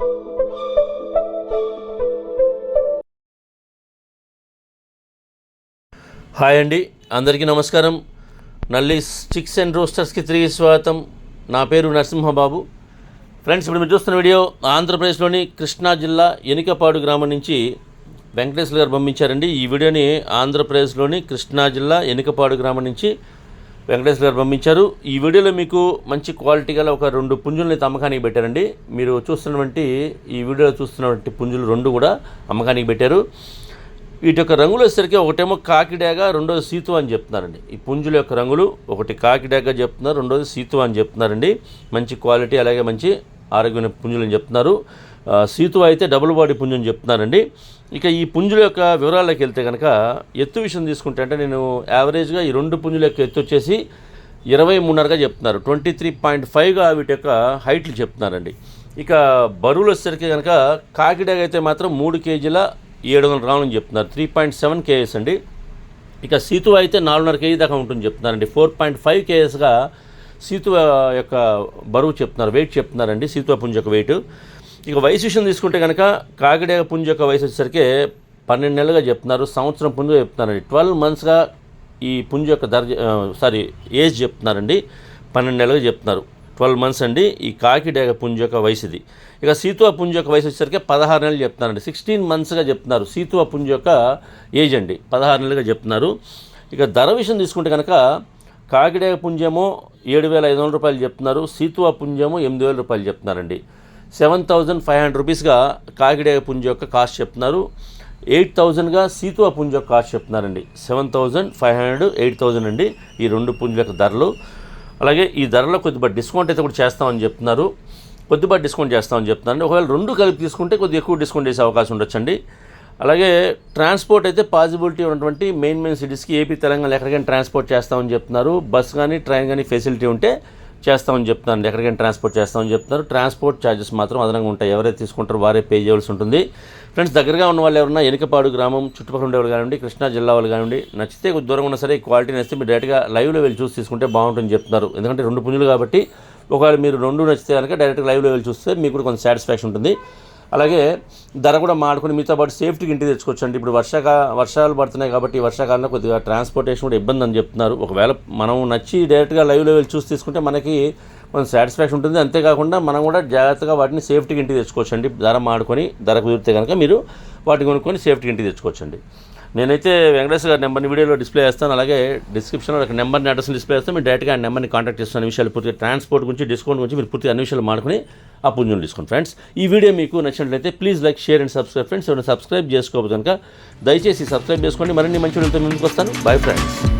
Hi అండి అందరికీ నమస్కారం. నల్లి స్టిక్స్ అండ్ రోస్టర్స్కి తిరిగి స్వాగతం. నా పేరు నరసింహబాబు. ఫ్రెండ్స్ ఇప్పుడు మీరు చూస్తున్న వీడియో ఆంధ్రప్రదేశ్లోని కృష్ణా జిల్లా ఎనికపాడు గ్రామం నుంచి వెంకటేశ్వర గారు పంపించారండి. ఈ వీడియోని ఆంధ్రప్రదేశ్లోని కృష్ణా జిల్లా ఎనికపాడు గ్రామం నుంచి వెంకటేశ్వర గారు పంపించారు. ఈ వీడియోలో మీకు మంచి క్వాలిటీ గల ఒక రెండు పుంజుల్ని అయితే అమ్మకానికి పెట్టారండి. మీరు చూస్తున్నటువంటి ఈ వీడియోలో చూస్తున్నటువంటి పుంజులు రెండు కూడా అమ్మకానికి పెట్టారు. వీటి యొక్క రంగులు వచ్చేసరికి ఒకటేమో కాకిడాగా రెండోది సీతు అని చెప్తున్నారండి. ఈ పుంజుల యొక్క రంగులు ఒకటి కాకిడాగా చెప్తున్నారు రెండోది సీతు అని చెప్తున్నారండి. మంచి క్వాలిటీ అలాగే మంచి ఆరోగ్యమైన పుంజులు అని చెప్తున్నారు. సీతు అయితే డబుల్ బాడీ పుంజు అని ఇక ఈ పుంజుల యొక్క వివరాల్లోకి వెళ్తే కనుక ఎత్తు విషయం తీసుకుంటే అంటే నేను యావరేజ్గా ఈ రెండు పుంజుల యొక్క ఎత్తు వచ్చేసి ఇరవై మూడున్నరగా చెప్తున్నారు. ట్వంటీ త్రీ పాయింట్ ఫైవ్గా వీటి యొక్క హైట్లు చెప్తున్నారండి. ఇక బరువులు వచ్చేసరికి కనుక కాకిడాగా అయితే మాత్రం మూడు కేజీల ఏడు వందల గ్రాములని చెప్తున్నారు. త్రీ పాయింట్ సెవెన్ కేఎస్ అండి. ఇక సీతు అయితే నాలుగున్నర కేజీ దాకా ఉంటుంది చెప్తున్నారండి. ఫోర్ పాయింట్ ఫైవ్ కేఎస్గా సీతు యొక్క బరువు చెప్తున్నారు వెయిట్ చెప్తున్నారండి. సీతు పుంజ యొక్క వెయిట్ ఇక వయసు విషయం తీసుకుంటే కనుక కాకిడే పుంజ యొక్క వయసు వచ్చేసరికి పన్నెండు నెలలుగా చెప్తున్నారు సంవత్సరం పుంజ చెప్తున్నారండి. ట్వెల్వ్ మంత్స్గా ఈ పుంజ యొక్క దర్జ సారీ ఏజ్ చెప్తున్నారండి. పన్నెండు నెలలుగా చెప్తున్నారు. ట్వెల్వ్ మంత్స్ అండి ఈ కాకిడేగ పుంజ యొక్క వయసు ఇది ఇక సీతువా పుంజ యొక్క వయసు వచ్చేసరికి పదహారు నెలలు చెప్తున్నారండి. సిక్స్టీన్ మంత్స్గా చెప్తున్నారు సీతువా పుంజ యొక్క ఏజ్ అండి. పదహారు నెలలుగా చెప్తున్నారు. ఇక ధర విషయం తీసుకుంటే కనుక కాకిడేగ పుంజేమో ఏడు వేల ఐదు వందల రూపాయలు చెప్తున్నారు సీతువా పుంజేమో ఎనిమిది వేల రూపాయలు చెప్తున్నారండి. సెవెన్ థౌజండ్ ఫైవ్ హండ్రెడ్ రూపీస్గా కాకిడే పుంజ యొక్క కాస్ట్ చెప్తున్నారు. ఎయిట్ థౌజండ్గా సీతువ పుంజ యొక్క కాస్ట్ చెప్తున్నారండి. Seven thousand five hundred eight thousand అండి ఈ రెండు పుంజుల యొక్క ధరలు. అలాగే ఈ ధరలో కొద్దిగా డిస్కౌంట్ అయితే కూడా చేస్తామని చెప్తున్నారు. కొద్దిగా డిస్కౌంట్ చేస్తామని చెప్తున్నారు ఒకవేళ రెండు కలిపి తీసుకుంటే కొద్దిగా ఎక్కువ డిస్కౌంట్ చేసే అవకాశం ఉండొచ్చండి. అలాగే ట్రాన్స్పోర్ట్ అయితే పాసిబిలిటీ ఉన్నటువంటి మెయిన్ మెయిన్ సిటీస్కి ఏపీ తెలంగాణ ఎక్కడికైనా ట్రాన్స్పోర్ట్ చేస్తామని చెప్తున్నారు. బస్ కానీ ట్రైన్ కానీ ఫెసిలిటీ ఉంటే చేస్తామని చెప్తున్నారు. ఎక్కడికైనా ట్రాన్స్పోర్ట్ చేస్తామని చెప్తున్నారు. ట్రాన్స్పోర్ట్ ఛార్జెస్ మాత్రం అదనంగా ఉంటాయి. ఎవరైతే తీసుకుంటారో వారే పే చేయవలసి ఉంటుంది. ఫ్రెండ్స్ దగ్గరగా ఉన్న వాళ్ళు ఎవరన్నా ఎనికపాడు గ్రామం చుట్టుపక్కల ఉండేవాళ్ళు కానివ్వండి కృష్ణా జిల్లా వాళ్ళు కానివ్వండి నచ్చితే దూరంగా దూరం ఉన్నా సరే క్వాలిటీ నచ్చితే మీరు డైరెక్ట్గా లైవ్లో వెళ్ళి చూసి తీసుకుంటే బాగుంటుందని చెప్తున్నారు. ఎందుకంటే రెండు పుంజులు కాబట్టి ఒకవేళ మీరు రెండు నచ్చితే కనుక డైరెక్ట్గా లైవ్లో వెళ్ళి చూస్తే మీకు కూడా కొంచెం సాటిస్ఫాక్షన్ ఉంటుంది. అలాగే ధర కూడా మాడుకుని మీతో పాటు సేఫ్టీకి ఇంటికి తెచ్చుకోవచ్చు అండి ఇప్పుడు వర్షాకా వర్షాలు పడుతున్నాయి కాబట్టి ఈ వర్షాకాలంలో కొద్దిగా ట్రాన్స్పోర్టేషన్ కూడా ఇబ్బంది అని చెప్తున్నారు. ఒకవేళ మనం నచ్చి డైరెక్ట్గా లైవ్ లెవెల్ చూసి తీసుకుంటే మనకి కొంచెం సాటిస్ఫాక్షన్ ఉంటుంది. అంతేకాకుండా మనం కూడా జాగ్రత్తగా వాటిని సేఫ్టీకి ఇంటికి తెచ్చుకోవచ్చు అండి ధర మాడుకొని ధర కుదిరితే కనుక మీరు వాటిని కొనుక్కొని సేఫ్టీకి ఇంటికి తెచ్చుకోవచ్చు అండి నేనైతే వెంకటేశ్వర గారి నెంబర్ని వీడియోలో డిస్ప్లే చేస్తాను. అలాగే డిస్క్రిప్షన్లో ఒక నెంబర్ని అడ్రస్ని డిస్ప్లే చేస్తాను. మీరు డైరెక్ట్గా ఆ నెంబర్ని కాంటాక్ట్ చేస్తున్న విషయాలు పూర్తిగా ట్రాన్స్పోర్ట్ గురించి డిస్కౌంట్ గురించి మీరు పూర్తిగా అన్ని విషయాలు మాడుకుని ఆ పుంజుని తీసుకోండి. ఫ్రెండ్స్ ఈ వీడియో మీకు నచ్చినట్లయితే please like share and subscribe. Friends ఎవరైనా సబ్స్క్రైబ్ చేసుకోవద్దు కనుక దయచేసి సబ్స్క్రైబ్ చేసుకోండి. మరిన్ని మంచి వీడియోతో ముందుకు వస్తాను. Bye friends